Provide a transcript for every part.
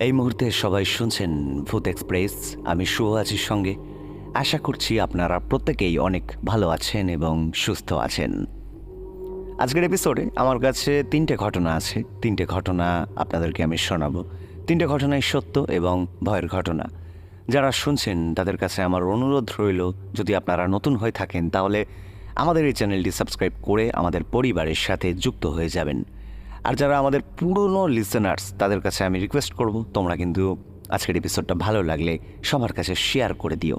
এই মুহূর্তে সবাই শুনছেন ভূত এক্সপ্রেস। আমি শুভ আছি সঙ্গে। আশা করছি আপনারা প্রত্যেকেই অনেক ভালো আছেন এবং সুস্থ আছেন। আজকের এপিসোডে আমার কাছে তিনটে ঘটনা আছে। তিনটে ঘটনা আপনাদেরকে আমি শোনাবো। তিনটে ঘটনাই সত্য এবং ভয়ের ঘটনা। যারা শুনছেন, তাদের কাছে আমার অনুরোধ রইল, যদি আপনারা নতুন হয়ে থাকেন, তাহলে আমাদের এই চ্যানেলটি সাবস্ক্রাইব করে আমাদের পরিবারের সাথে যুক্ত হয়ে যাবেন। আর যারা আমাদের পুরনো লিসেনার্স তাদের কাছে আমি রিকোয়েস্ট করব, তোমরা কিন্তু আজকের এপিসোডটা ভালো লাগলে সবার কাছে শেয়ার করে দিও।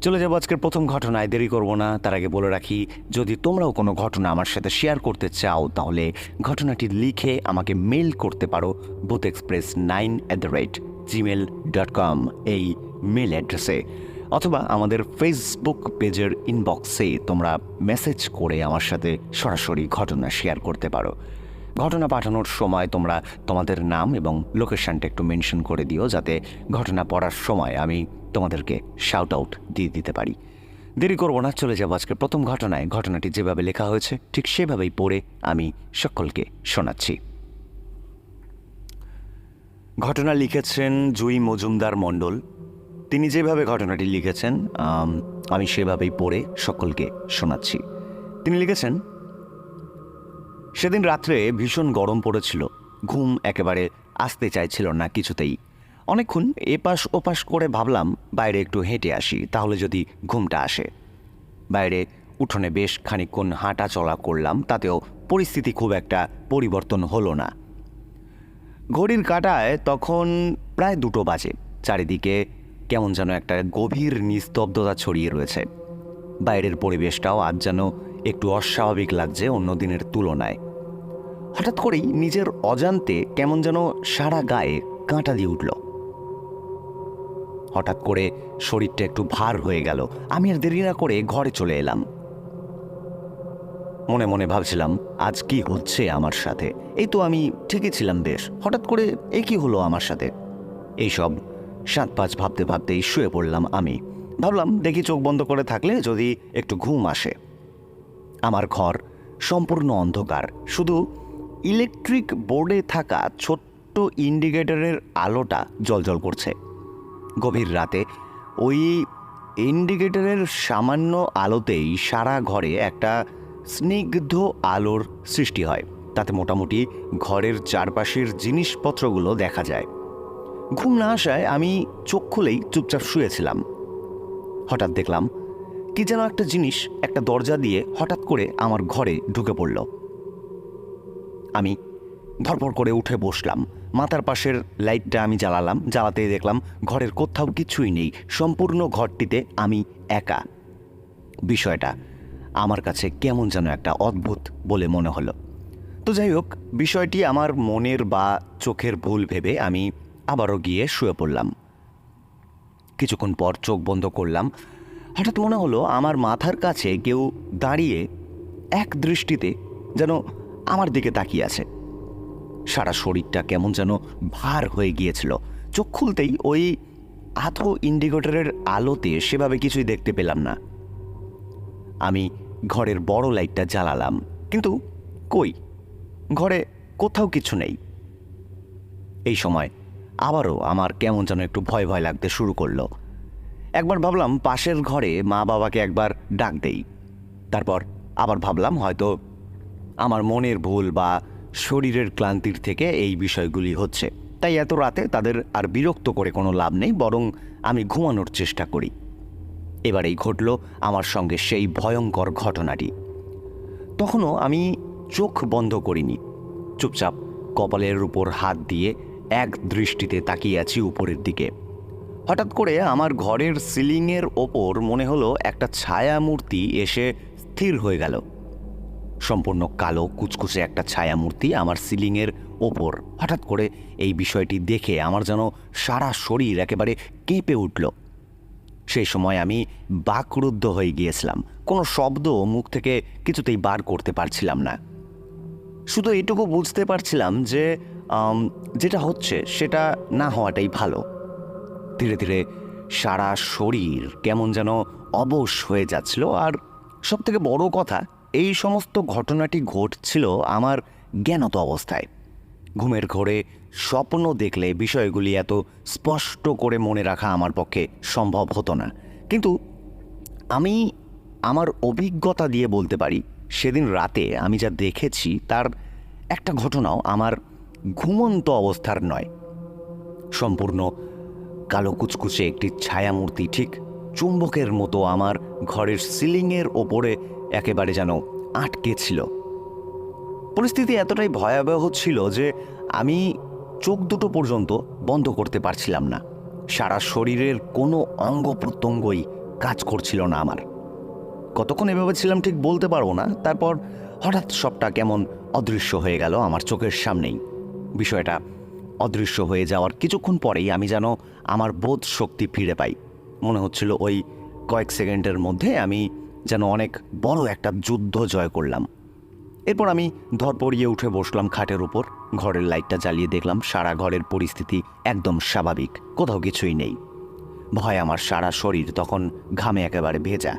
চলে যাব আজকের প্রথম ঘটনায়, দেরি করব না, তার আগে বলে রাখি, যদি তোমরাও কোনো ঘটনা আমার সাথে শেয়ার করতে চাও, তাহলে ঘটনাটি লিখে আমাকে মেল করতে পারো booth express nine at the rate Gmail dot com এই মেল অ্যাড্রেসে অথবা আমাদের ফেসবুক পেজের ইনবক্সে তোমরা মেসেজ করে আমার সাথে সরাসরি ঘটনা শেয়ার করতে পারো। ঘটনা পাঠানোর সময় তোমরা তোমাদের নাম এবং লোকেশনটা একটু মেনশন করে দিও যাতে ঘটনা পড়ার সময় আমি তোমাদেরকে শাউট আউট দিয়ে দিতে পারি। দেরি করব না, চলে যাব আজকে প্রথম ঘটনায়। ঘটনাটি যেভাবে লেখা হয়েছে, ঠিক সেভাবেই পড়ে আমি সকলকে শোনাচ্ছি। ঘটনা লিখেছেন জুই মজুমদার মণ্ডল। তিনি যেভাবে ঘটনাটি লিখেছেন আমি সেভাবেই পড়ে সকলকে শোনাচ্ছি। তিনি লিখেছেন সেদিন রাত্রে ভীষণ গরম পড়েছিল। ঘুম একেবারে আসতে চাইছিল না কিছুতেই। অনেকক্ষণ এপাশ ওপাশ করে ভাবলাম, বাইরে একটু হেঁটে আসি, তাহলে যদি ঘুমটা আসে। বাইরে উঠোনে বেশ খানিকক্ষণ হাঁটা চলা করলাম, তাতেও পরিস্থিতি খুব একটা পরিবর্তন হলো না। ঘড়ির কাঁটায় তখন প্রায় দুটো বাজে। চারিদিকে কেমন যেন একটা গভীর নিস্তব্ধতা ছড়িয়ে রয়েছে। বাইরের পরিবেশটাও আজ যেন একটু অস্বাভাবিক লাগছে অন্য দিনের তুলনায়। হঠাৎ করেই নিজের অজান্তে কেমন যেন সারা গায়ে কাঁটা দিয়ে উঠল। হঠাৎ করে শরীরটা একটু ভার হয়ে গেল। আমি আর দেরি না করে ঘরে চলে এলাম। মনে মনে ভাবছিলাম, আজ কি হচ্ছে আমার সাথে? এই তো আমি ঠিকই ছিলাম বেশ। হঠাৎ করে এই কি হলো আমার সাথে? এইসব সাত পাঁচ ভাবতে ভাবতেই শুয়ে পড়লাম আমি। ভাবলাম, দেখি চোখ বন্ধ করে থাকলে যদি একটু ঘুম আসে। আমার ঘর সম্পূর্ণ অন্ধকার। শুধু ইলেকট্রিক বোর্ডে থাকা ছোট্ট ইন্ডিকেটরের আলোটা জ্বলজ্বল করছে। গভীর রাতে ওই ইন্ডিকেটরের সামান্য আলোতেই সারা ঘরে একটা স্নিগ্ধ আলোর সৃষ্টি হয়। তাতে মোটামুটি ঘরের চারপাশের জিনিসপত্রগুলো দেখা যায়। ঘুম না আসায় আমি চোখ খুলেই চুপচাপ শুয়েছিলাম। হঠাৎ দেখলাম কি যেন একটা জিনিস একটা দরজা দিয়ে হঠাৎ করে আমার ঘরে ঢুকে পড়ল। আমি ধরপড় করে উঠে বসলাম। মাথার পাশের লাইটটা আমি জ্বালালাম, জ্বালাতেই দেখলাম ঘরের কোথাও কিছুই নেই। সম্পূর্ণ ঘরটিতে আমি একা। বিষয়টা আমার কাছে কেমন যেন একটা অদ্ভুত বলে মনে হলো। তো যাই হোক, বিষয়টি আমার মনের বা চোখের ভুল ভেবে আমি আবারও গিয়ে শুয়ে পড়লাম। কিছুক্ষণ পর চোখ বন্ধ করলাম। হঠাৎ মনে হলো আমার মাথার কাছে কেউ দাঁড়িয়ে এক দৃষ্টিতে যেন আমার দিকে তাকিয়ে আছে। সারা শরীরটা কেমন যেন ভার হয়ে গিয়েছিল। চোখ খুলতেই ওই আধো ইন্ডিকেটরের আলোতে সেভাবে কিছুই দেখতে পেলাম না। আমি ঘরের বড় লাইটটা জ্বালালাম, কিন্তু কই? ঘরে কোথাও কিছু নেই। এই সময় আবারও আমার কেমন যেন একটু ভয় ভয় লাগতে শুরু করল। একবার ভাবলাম পাশের ঘরে মা বাবাকে একবার ডাক দেই। তারপর আবার ভাবলাম হয়তো আমার মনের ভুল বা শরীরের ক্লান্তির থেকে এই বিষয়গুলি হচ্ছে। তাই এত রাতে তাদের আর বিরক্ত করে কোনো লাভ নেই, বরং আমি ঘুমানোর চেষ্টা করি। এবারেই ঘটল আমার সঙ্গে সেই ভয়ঙ্কর ঘটনাটি। তখনও আমি চোখ বন্ধ করিনি। চুপচাপ কপালের উপর হাত দিয়ে এক দৃষ্টিতে তাকিয়ে আছি উপরের দিকে। হঠাৎ করে আমার ঘরের সিলিংয়ের ওপর মনে হলো একটা ছায়া মূর্তি এসে স্থির হয়ে গেল। সম্পূর্ণ কালো কুচকুচে একটা ছায়া মূর্তি আমার সিলিংয়ের ওপর। হঠাৎ করে এই বিষয়টি দেখে আমার যেন সারা শরীর একেবারে কেঁপে উঠল। সেই সময় আমি বাকরুদ্ধ হয়ে গিয়েছিলাম। কোনো শব্দ মুখ থেকে কিছুতেই বার করতে পারছিলাম না। শুধু এটুকু বুঝতে পারছিলাম যে যেটা হচ্ছে সেটা না হওয়াটাই ভালো। ধীরে ধীরে সারা শরীর কেমন যেন অবশ হয়ে যাচ্ছিল। আর সব থেকে বড় কথা, এই সমস্ত ঘটনাটি ঘটছিল আমার জ্ঞানত অবস্থায়। ঘুমের ঘোরে স্বপ্ন দেখলে বিষয়গুলি এত স্পষ্ট করে মনে রাখা আমার পক্ষে সম্ভব হতো না। কিন্তু আমি আমার অভিজ্ঞতা দিয়ে বলতে পারি, সেদিন রাতে আমি যা দেখেছি তার একটা ঘটনাও আমার ঘুমন্ত অবস্থার নয়। সম্পূর্ণ কালো কুচকুচে একটি ছায়ামূর্তি, ঠিক চুম্বকের মতো আমার ঘরের সিলিংয়ের ওপরে একেবারে যেন আটকে ছিল। পরিস্থিতি এতটাই ভয়াবহ ছিল যে আমি চোখ দুটো পর্যন্ত বন্ধ করতে পারছিলাম না। সারা শরীরের কোনো অঙ্গ প্রত্যঙ্গই কাজ করছিল না আমার। কতক্ষণ এভাবে ছিলাম ঠিক বলতে পারব না, তারপর হঠাৎ সবটা কেমন অদৃশ্য হয়ে গেল আমার চোখের সামনেই। বিষয়টা অদৃশ্য হয়ে যাওয়ার কিছুক্ষণ পরেই আমি যেন আমার বোধ শক্তি ফিরে পাই। মনে হচ্ছিল ওই কয়েক সেকেন্ডের মধ্যে আমি যেন অনেক বড় একটা যুদ্ধ জয় করলাম। এরপর আমি ধরপড়িয়ে উঠে বসলাম খাটের উপর, ঘরের লাইটটা জ্বালিয়ে দেখলাম সারা ঘরের পরিস্থিতি একদম স্বাভাবিক, কোথাও কিছুই নেই। ভয় আমার সারা শরীর তখন ঘামে একেবারে ভেজা।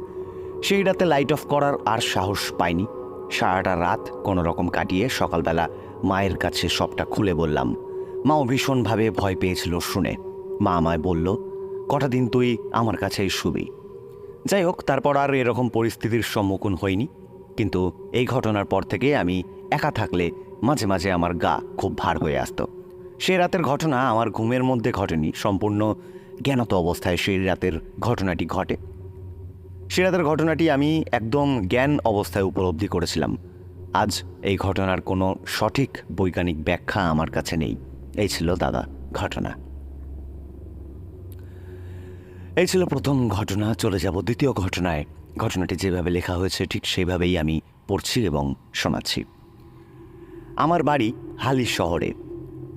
সেই রাতে লাইট অফ করার আর সাহস পাইনি। সারাটা রাত কোনো রকম কাটিয়ে সকালবেলা মায়ের কাছে সবটা খুলে বললাম মাও ভীষণভাবে ভয় পেয়েছিল শুনে। মা আমায় বলল, কটা দিন তুই আমার কাছেই শুবি? যাই হোক, তারপর আর এরকম পরিস্থিতির সম্মুখীন হইনি। কিন্তু এই ঘটনার পর থেকে আমি একা থাকলে মাঝে মাঝে আমার গা খুব ভার হয়ে আসতো। সে রাতের ঘটনা আমার ঘুমের মধ্যে ঘটেনি, সম্পূর্ণ জ্ঞানত অবস্থায় সেই রাতের ঘটনাটি ঘটে। সে রাতের ঘটনাটি আমি একদম জ্ঞান অবস্থায় উপলব্ধি করেছিলাম। আজ এই ঘটনার কোনো সঠিক বৈজ্ঞানিক ব্যাখ্যা আমার কাছে নেই। এই ছিল দাদা ঘটনা। এই ছিল প্রথম ঘটনা, চলে যাব দ্বিতীয় ঘটনায়। ঘটনাটি যেভাবে লেখা হয়েছে, ঠিক সেইভাবেই আমি পড়ছি এবং শোনাচ্ছি। আমার বাড়ি হালি শহরে।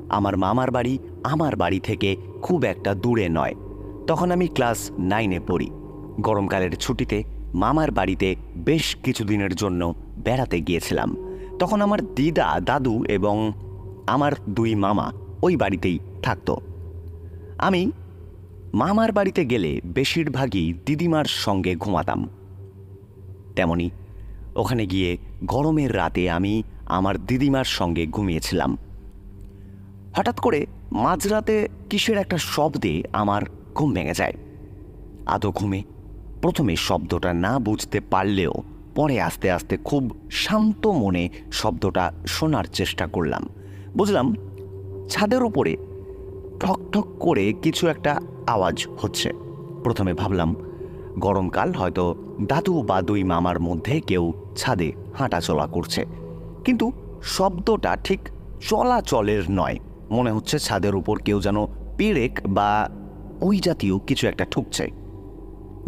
আমার মামার বাড়ি আমার বাড়ি থেকে খুব একটা দূরে নয়। তখন আমি ক্লাস নাইনে পড়ি। গরমকালের ছুটিতে মামার বাড়িতে বেশ কিছুদিনের জন্য বেড়াতে গিয়েছিলাম। তখন আমার দিদা, দাদু এবং আমার দুই মামা ওই বাড়িতেই থাকতো। আমি মামার বাড়িতে গেলে বেশিরভাগই দিদিমার সঙ্গে ঘুমাতাম। তেমনি ওখানে গিয়ে গরমের রাতে আমি আমার দিদিমার সঙ্গে ঘুমিয়েছিলাম। হঠাৎ করে মাঝরাতে কিসের একটা শব্দে আমার ঘুম ভেঙে যায়। আদৌ ঘুমে? প্রথমে শব্দটা না বুঝতে পারলেও পরে আস্তে আস্তে খুব শান্ত মনে শব্দটা শোনার চেষ্টা করলাম। বুঝলাম ছাদের উপরে ঠক ঠক করে কিছু একটা আওয়াজ হচ্ছে। প্রথমে ভাবলাম গরমকাল হয়তো দাদু বা দুই মামার মধ্যে কেউ ছাদে হাঁটাচলা করছে। কিন্তু শব্দটা ঠিক চলাচলের নয়। মনে হচ্ছে ছাদের উপর কেউ যেন পেরেক বা ওই জাতীয় কিছু একটা ঠুকছে।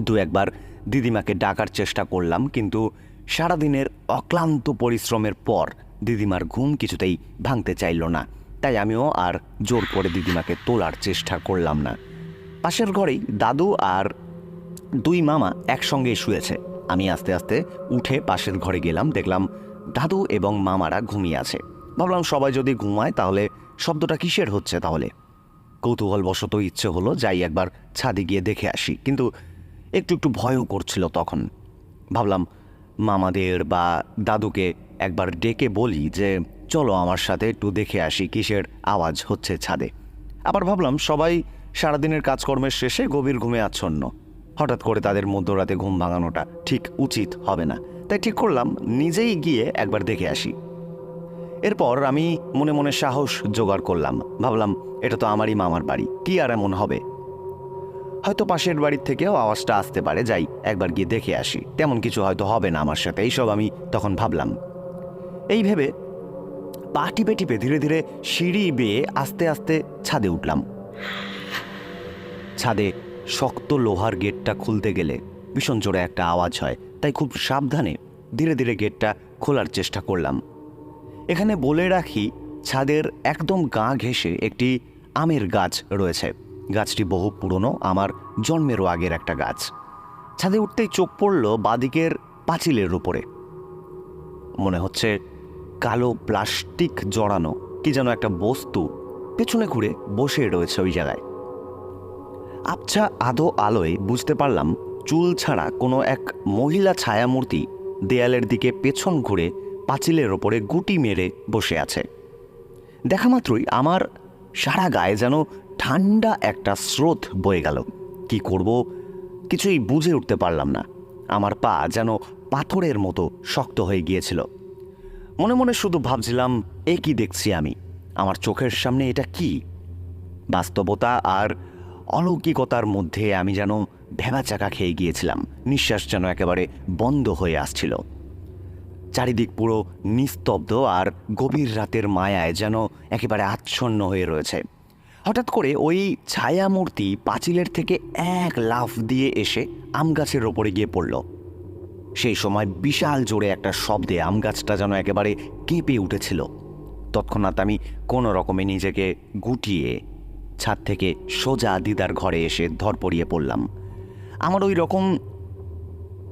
দু একবার দিদিমাকে ডাকার চেষ্টা করলাম, কিন্তু সারাদিনের অক্লান্ত পরিশ্রমের পর দিদিমার ঘুম কিছুতেই ভাঙতে চাইল না। তাই আমিও আর জোর করে দিদিমাকে তোলার চেষ্টা করলাম না। পাশের ঘরেই দাদু আর দুই মামা একসঙ্গে শুয়েছে। আমি আস্তে আস্তে উঠে পাশের ঘরে গেলাম, দেখলাম দাদু এবং মামারা ঘুমিয়ে আছে। ভাবলাম সবাই যদি ঘুমায় তাহলে শব্দটা কিসের হচ্ছে তাহলে? কৌতূহলবশত ইচ্ছে হলো যাই একবার ছাদে গিয়ে দেখে আসি, কিন্তু একটু একটু ভয়ও করছিল তখন। ভাবলাম মামাদের বা দাদুকে একবার ডেকে বলি যে চলো আমার সাথে একটু দেখে আসি কিসের আওয়াজ হচ্ছে ছাদে। আবার ভাবলাম সবাই সারাদিনের কাজকর্মের শেষে গভীর ঘুমে আচ্ছন্ন। হঠাৎ করে তাদের মধ্যরাতে ঘুম ভাঙানোটা ঠিক উচিত হবে না। তাই ঠিক করলাম, নিজেই গিয়ে একবার দেখে আসি। এরপর আমি মনে মনে সাহস জোগাড় করলাম। ভাবলাম, এটা তো আমারই মামার বাড়ি, কি আর এমন হবে? হয়তো পাশের বাড়ির থেকেও আওয়াজটা আসতে পারে, যাই একবার গিয়ে দেখে আসি। তেমন কিছু হয়তো হবে না আমার সাথে, এইসব আমি তখন ভাবলাম। এই ভেবে পা টিপে টিপে ধীরে ধীরে সিঁড়ি বেয়ে আস্তে আস্তে ছাদে উঠলাম। ছাদে শক্ত লোহার গেটটা খুলতে গেলে ভীষণ জোরে একটা আওয়াজ হয়, তাই খুব সাবধানে ধীরে ধীরে গেটটা খোলার চেষ্টা করলাম। এখানে বলে রাখি, ছাদের একদম গা ঘেঁষে একটি আমের গাছ রয়েছে। গাছটি বহু পুরনো, আমার জন্মেরও আগের একটা গাছ। ছাদে উঠতেই চোখ পড়ল বাদিকের পাঁচিলের উপরে। মনে হচ্ছে কালো প্লাস্টিক জড়ানো, কি যেন একটা বস্তু পেছনে ঘুরে বসে রয়েছে ওই জায়গায়। আবছা আধো আলোয় বুঝতে পারলাম, চুল ছাড়া কোনো এক মহিলা ছায়ামূর্তি দেয়ালের দিকে পেছন ঘুরে পাঁচিলের ওপরে গুটি মেরে বসে আছে। দেখা মাত্রই আমার সারা গায়ে যেন ঠান্ডা একটা স্রোত বয়ে গেল। কি করব, কিছুই বুঝে উঠতে পারলাম না। আমার পা যেন পাথরের মতো শক্ত হয়ে গিয়েছিল। মনে মনে শুধু ভাবছিলাম, এ কি দেখছি আমি? আমার চোখের সামনে এটা কি? বাস্তবতা আর অলৌকিকতার মধ্যে আমি যেন ভেবাচাকা খেয়ে গিয়েছিলাম। নিঃশ্বাস যেন একেবারে বন্ধ হয়ে আসছিল। চারিদিক পুরো নিস্তব্ধ আর গভীর রাতের মায়ায় যেন একেবারে আচ্ছন্ন হয়ে রয়েছে। হঠাৎ করে ওই ছায়ামূর্তি পাঁচিলের থেকে এক লাফ দিয়ে এসে আম গাছের ওপরে গিয়ে পড়ল। সেই সময় বিশাল জোরে একটা শব্দে আম গাছটা যেন একেবারে কেঁপে উঠেছিল। তৎক্ষণাৎ আমি কোনো রকমে নিজেকে গুটিয়ে ছাদ থেকে সোজা দিদার ঘরে এসে ধরপড়িয়ে পড়লাম। আমার ওই রকম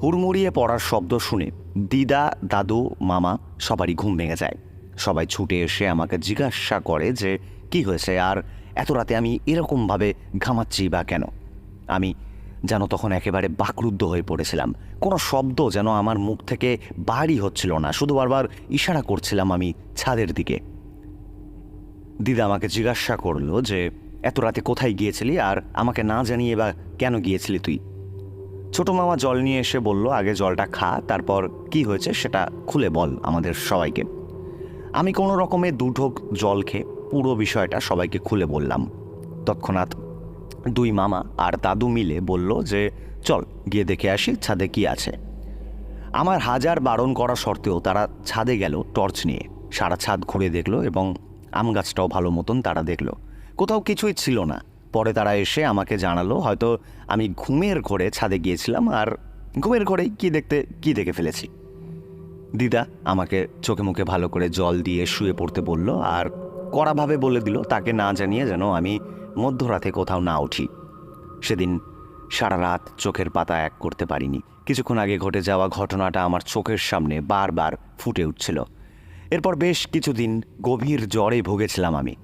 হুড়মুড়িয়ে পড়ার শব্দ শুনে দিদা, দাদু, মামা সবারই ঘুম ভেঙে যায়। সবাই ছুটে এসে আমাকে জিজ্ঞাসা করে যে, কি হয়েছে? আর এত রাতে আমি এরকমভাবে ঘামাচ্ছি বা কেন? আমি যেন তখন একেবারে বাকরুদ্ধ হয়ে পড়েছিলাম। কোনো শব্দ যেন আমার মুখ থেকে বাড়ি হচ্ছিল না, শুধু বারবার ইশারা করছিলাম আমি ছাদের দিকে। দিদা আমাকে জিজ্ঞাসা করল যে, এত রাতে কোথায় গিয়েছিলি? আর আমাকে না জানিয়ে বা কেন গিয়েছিলি তুই? ছোট মামা জল নিয়ে এসে বলল, আগে জলটা খা, তারপর কি হয়েছে সেটা খুলে বল আমাদের সবাইকে। আমি কোনো রকমে দুঢোক জল খেয়ে পুরো বিষয়টা সবাইকে খুলে বললাম। তৎক্ষণাৎ দুই মামা আর দাদু মিলে বলল যে, চল, গিয়ে দেখে আসি ছাদে কি আছে। আমার হাজার বারণ করা সত্ত্বেও তারা ছাদে গেল টর্চ নিয়ে। সারা ছাদ ঘুরে দেখল এবং আম গাছটাও ভালো মতন তারা দেখল। কোথাও কিছুই ছিল না। পরে তারা এসে আমাকে জানালো, হয়তো আমি ঘুমের ঘরে ছাদে গিয়েছিলাম আর ঘুমের ঘরেই কি দেখতে, কি দেখে ফেলেছি? দিদা আমাকে চোখে মুখে ভালো করে জল দিয়ে শুয়ে পড়তে বলল আর কড়াভাবে বলে দিল, তাকে না জানিয়ে যেন আমি মধ্যরাতে কোথাও না উঠি। সেদিন সারা রাত চোখের পাতা এক করতে পারিনি। কিছুক্ষণ আগে ঘটে যাওয়া ঘটনাটা আমার চোখের সামনে বারবার ফুটে উঠছিল। এরপর বেশ কিছুদিন গভীর জ্বরে ভুগেছিলাম আমি।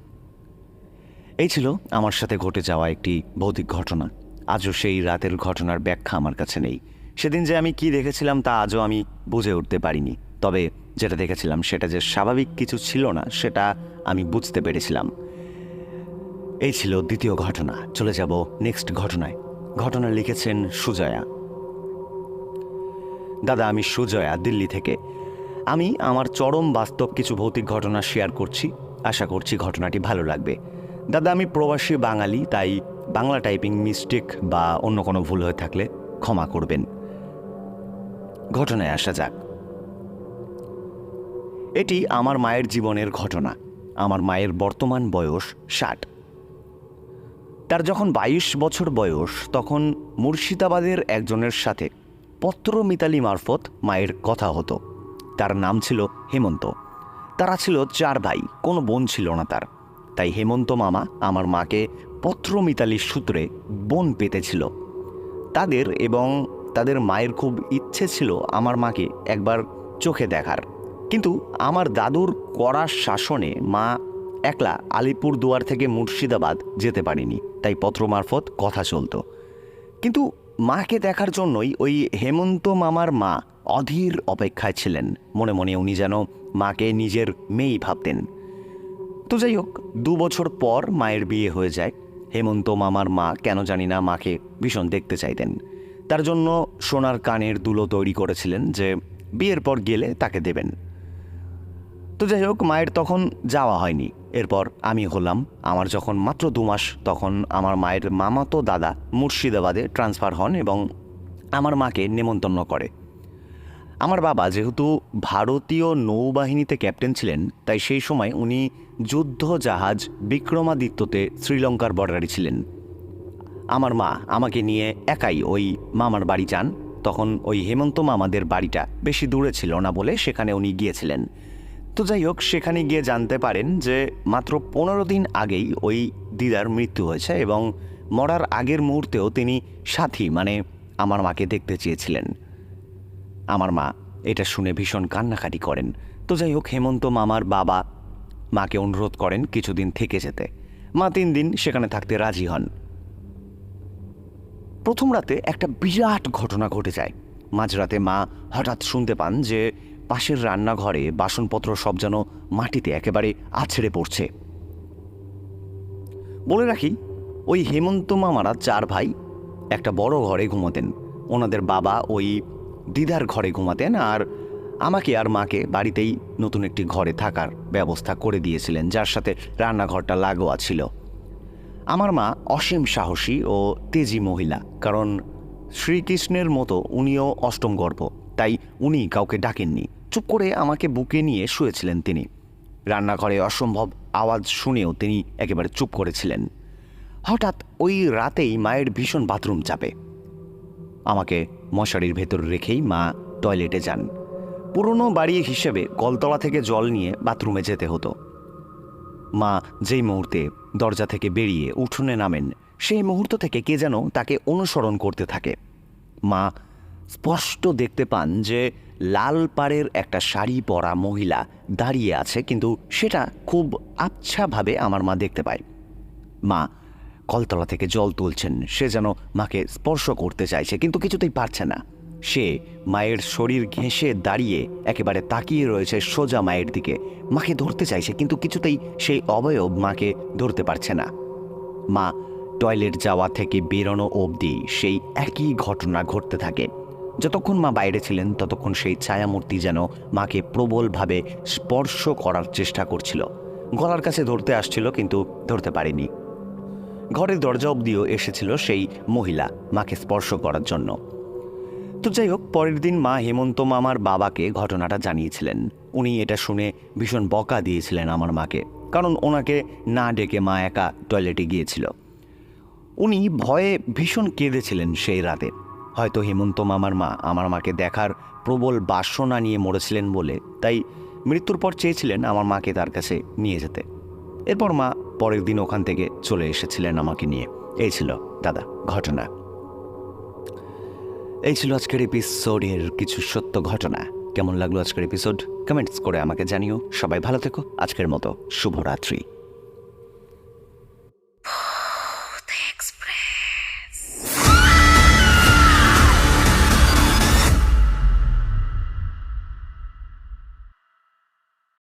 এই ছিল আমার সাথে ঘটে যাওয়া একটি ভৌতিক ঘটনা। আজও সেই রাতের ঘটনার ব্যাখ্যা আমার কাছে নেই। সেদিন যে আমি কি দেখেছিলাম তা আজও আমি বুঝে উঠতে পারিনি। তবে যেটা দেখেছিলাম সেটা যে স্বাভাবিক কিছু ছিল না, সেটা আমি বুঝতে পেরেছিলাম। এই ছিল দ্বিতীয় ঘটনা। চলে যাব নেক্সট ঘটনায়। ঘটনা লিখেছেন সুজয়া। দাদা, আমি সুজয়া, দিল্লি থেকে। আমি আমার চরম বাস্তব কিছু ভৌতিক ঘটনা শেয়ার করছি। আশা করছি ঘটনাটি ভালো লাগবে। দাদা, আমি প্রবাসী বাঙালি, তাই বাংলা টাইপিং মিস্টেক বা অন্য কোনো ভুল হয়ে থাকলে ক্ষমা করবেন। ঘটনায় আসা যাক। এটি আমার মায়ের জীবনের ঘটনা। আমার মায়ের বর্তমান বয়স ষাট। তার যখন বাইশ বছর বয়স, তখন মুর্শিদাবাদের একজনের সাথে পত্র মিতালি মারফত মায়ের কথা হতো। তার নাম ছিল হেমন্ত। তারা ছিল চার ভাই, কোনো বোন ছিল না তার। তাই হেমন্ত মামা আমার মাকে পত্র মিতালির সূত্রে বোন পেতেছিল। তাদের এবং তাদের মায়ের খুব ইচ্ছে ছিল আমার মাকে একবার চোখে দেখার। কিন্তু আমার দাদুর কড়া শাসনে মা একলা আলিপুর দুয়ার থেকে মুর্শিদাবাদ যেতে পারিনি, তাই পত্র মারফত কথা চলত। কিন্তু মাকে দেখার জন্যই ওই হেমন্ত মামার মা অধীর অপেক্ষায় ছিলেন। মনে মনে উনি যেন মাকে নিজের মেয়েই ভাবতেন। তো যাই হোক, দু বছর পর মায়ের বিয়ে হয়ে যায়। হেমন্ত মামার মা কেন জানি না মাকে ভীষণ দেখতে চাইতেন। তার জন্য সোনার কানের দুলো তৈরি করেছিলেন যে বিয়ের পর গেলে তাকে দেবেন। তো যাই হোক, মায়ের তখন যাওয়া হয়নি। এরপর আমি হলাম, আমার যখন মাত্র দু মাস, তখন আমার মায়ের মামাতো দাদা মুর্শিদাবাদে ট্রান্সফার হন এবং আমার মাকে নেমন্তন্ন করে। আমার বাবা যেহেতু ভারতীয় নৌবাহিনীতে ক্যাপ্টেন ছিলেন, তাই সেই সময় উনি যুদ্ধ জাহাজ বিক্রমাদিত্যতে শ্রীলঙ্কার বর্ডারে ছিলেন। আমার মা আমাকে নিয়ে একাই ওই মামার বাড়ি যান। তখন ওই হেমন্ত মামাদের বাড়িটা বেশি দূরে ছিল না বলে সেখানে উনি গিয়েছিলেন। তো যাই হোক, সেখানে গিয়ে জানতে পারেন যে মাত্র পনেরো দিন আগেই ওই দিদার মৃত্যু হয়েছে এবং মরার আগের মুহূর্তেও তিনি সাথী মানে আমার মাকে দেখতে চেয়েছিলেন। আমার মা এটা শুনে ভীষণ কান্নাকাটি করেন। তো যাই হোক, হেমন্ত মামার বাবা মাকে অনুরোধ করেন কিছুদিন থেকে যেতে। মা তিন দিন সেখানে থাকতে রাজি হন। প্রথম রাতে একটা বিরাট ঘটনা ঘটে যায়। মাঝরাতে মা হঠাৎ শুনতে পান যে পাশের রান্নাঘরে বাসনপত্র সব যেন মাটিতে একেবারে আছড়ে পড়ছে। বলে রাখি, ওই হেমন্ত মামারা চার ভাই একটা বড় ঘরে ঘুমাতেন। ওনাদের বাবা ওই দিদার ঘরে ঘুমাতেন আর আমাকে আর মাকে বাড়িতেই নতুন একটি ঘরে থাকার ব্যবস্থা করে দিয়েছিলেন, যার সাথে রান্নাঘরটা লাগোয়া ছিল। আমার মা অসীম সাহসী ও তেজি মহিলা, কারণ শ্রীকৃষ্ণের মতো উনিও অষ্টম গর্ভ, তাই উনি কাউকে ডাকেননি। চুপ করে আমাকে বুকে নিয়ে শুয়েছিলেন তিনি। রান্নাঘরে অসম্ভব আওয়াজ শুনেও তিনি একেবারে চুপ করেছিলেন। হঠাৎ ওই রাতেই মায়ের ভীষণ বাথরুম চাপে। আমাকে মশারির ভেতর রেখেই মা টয়লেটে যান। পুরনো বাড়ি হিসেবে কলতলা থেকে জল নিয়ে বাথরুমে যেতে হতো। মা যেই মুহূর্তে দরজা থেকে বেরিয়ে উঠোনে নামেন, সেই মুহূর্ত থেকে কে যেন তাকে অনুসরণ করতে থাকে। মা স্পষ্ট দেখতে পান যে লাল পাড়ের একটা শাড়ি পরা মহিলা দাঁড়িয়ে আছে, কিন্তু সেটা খুব আবছাভাবে আমার মা দেখতে পায়। মা কলতলা থেকে জল তুলছেন, সে যেন মাকে স্পর্শ করতে চাইছে, কিন্তু কিছুতেই পারছে না। সে মায়ের শরীর ঘেঁষে দাঁড়িয়ে একেবারে তাকিয়ে রয়েছে সোজা মায়ের দিকে। মাকে ধরতে চাইছে, কিন্তু কিছুতেই সেই অবয়ব মাকে ধরতে পারছে না। মা টয়লেট যাওয়া থেকে বেরোনো অবধি সেই একই ঘটনা ঘটতে থাকে। যতক্ষণ মা বাইরে ছিলেন, ততক্ষণ সেই ছায়ামূর্তি যেন মাকে প্রবলভাবে স্পর্শ করার চেষ্টা করছিল। গলার কাছে ধরতে আসছিল, কিন্তু ধরতে পারেনি। ঘরের দরজা অবধিও এসেছিল সেই মহিলা মাকে স্পর্শ করার জন্য। তো যাই হোক, পরের দিন মা হেমন্ত মামার বাবাকে ঘটনাটা জানিয়েছিলেন। উনি এটা শুনে ভীষণ বকা দিয়েছিলেন আমার মাকে, কারণ ওনাকে না ডেকে মা একা টয়লেটে গিয়েছিল। উনি ভয়ে ভীষণ কেঁদেছিলেন সেই রাতে। হয়তো হেমন্ত মামার মা আমার মাকে দেখার প্রবল বাসনা নিয়ে মরেছিলেন বলে। তাই মৃত্যুর পর চেয়েছিলেন আমার মাকে তার কাছে নিয়ে যেতে। এরপর মা পরের দিন ওখান থেকে চলে এসেছিলেন আমাকে নিয়ে। এই ছিল দাদা, ঘটনা। এই ছিল আজকের এপিসোডের কিছু সত্য ঘটনা। কেমন লাগল আজকের এপিসোড কমেন্টস করে আমাকে জানিও। সবাই ভালো থেকো। আজকের মতো শুভরাত্রি।